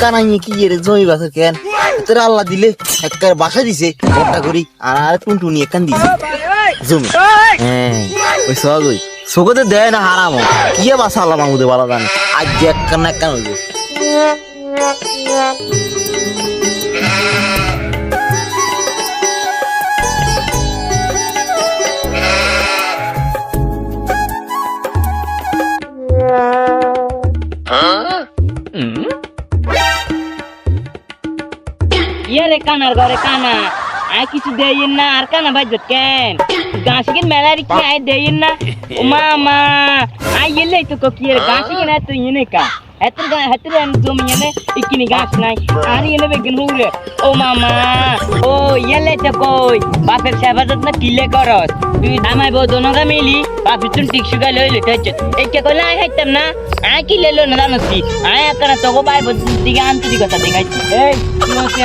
কানা কি এর জমি বাসা কেন? তোর আল্লাহ দিলে একবার বাসা দিছে বড়টা করি, আর আর টুনটুনি একখান দিছে। জমি। হ্যাঁ ওই সব ওই চোখতে দেয় না হারাম। কি বাসা আল্লাহ মামুদে বলা জানে। আজ একখান একখান হইব। ইয়ে রে কানার ঘরে কানা। আয় কিছু দেইন না, আর কানা ভাই কেন? গাছি কিন মেলারি কি আয় দেইন না? ও মামা, আয় এলে তো কো কি গাছি কিন এত ইনে কা? এত গা এন জমি এনে ইকিনি গাছ নাই। আর এনে বেগন হুরে। ও মামা, ও এলে তো কই? বাপের সেবাদত না কিলে করস? তুই আমায় বউ দোনোগা মিলি, বাপের চুন টিক সুগা লইলে তো এই কে কইলা আয় হাইতাম না। আয় কি লেলো না জানসি? আয় একখানা তোগো বাই দিকে আন্তরিকতা দেখাইছি। এই, তুই ওকে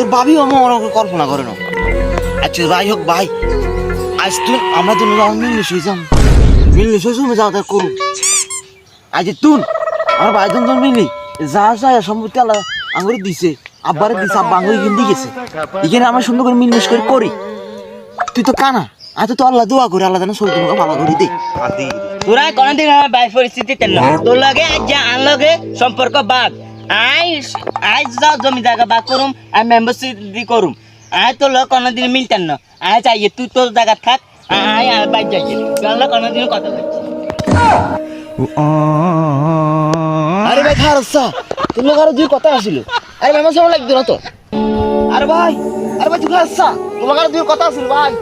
তোর ভাবি আমার কল্পনা করে না। আচ্ছা ভাই হোক ভাই আজ তুই আমরা তো মিললে মিললে শুয়ে করুন আজ তুই আমার ভাই মিলি যা যা সম্পত্তি আল্লাহ আঙুরে দিছে। আব্বারে দিছে আব্বা আঙুরে কিনতে গেছে। এখানে আমরা সুন্দর করে মিলমিশ করে করি। তুই তো কানা আজ তো আল্লাহ দোয়া করে আল্লাহ যেন শরীর তোমাকে ভালো করে দে তোরা কোনদিন আমার বাই পরিস্থিতি তেল তোর লগে আজ যা আন লগে সম্পর্ক বাদ। আই আই যাও, জমি জায়গা বাদ করুম, আর মেম্বারশিপ দি করুম। আই তোর লগে কোনদিন মিলতেন না। আই চাইয়ে, তুই তোর জায়গা থাক আই আর বাই যাই। তোর লগে কথা বলছি আরে ভাই, খারাপ তোর লোক আরও দুই কথা আসিল আরে মেমন সামনে লাগতো না তো? আরে ভাই আরে ভাই, তুই খারাপ তোমার আরও দুই কথা আসিল ভাই।